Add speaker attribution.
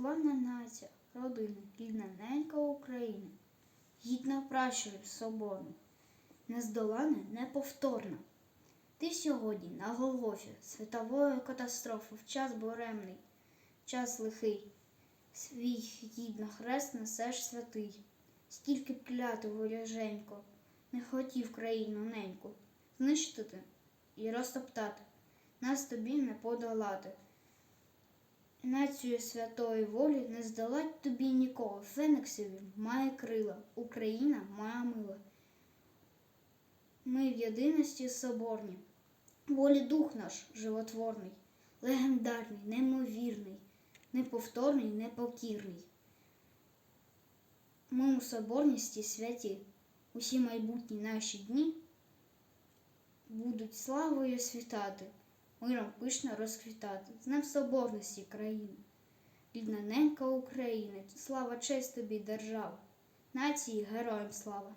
Speaker 1: Славна нація, родина, рідна ненька України, гідна пращурів соборних, нездолана, неповторна. Ти сьогодні на Голгофі світової катастрофи в час буремний, час лихий, свій гідно хрест несеш святий, стільки б клятив воряженько, не хотів країну неньку знищити і розтоптати, нас тобі не подолати. Націю святої волі не здолать тобі ніколи. Фениксові має крила, Україна моя мила. Ми в єдиності соборні, волі дух наш животворний, легендарний, неймовірний, неповторний, непокірний. Ми у соборності святі, усі майбутні наші дні будуть славою світати, миром пишно розквітати, з Днем Соборності країни. Рідна ненька України, слава честь тобі, держава, нації героям слава.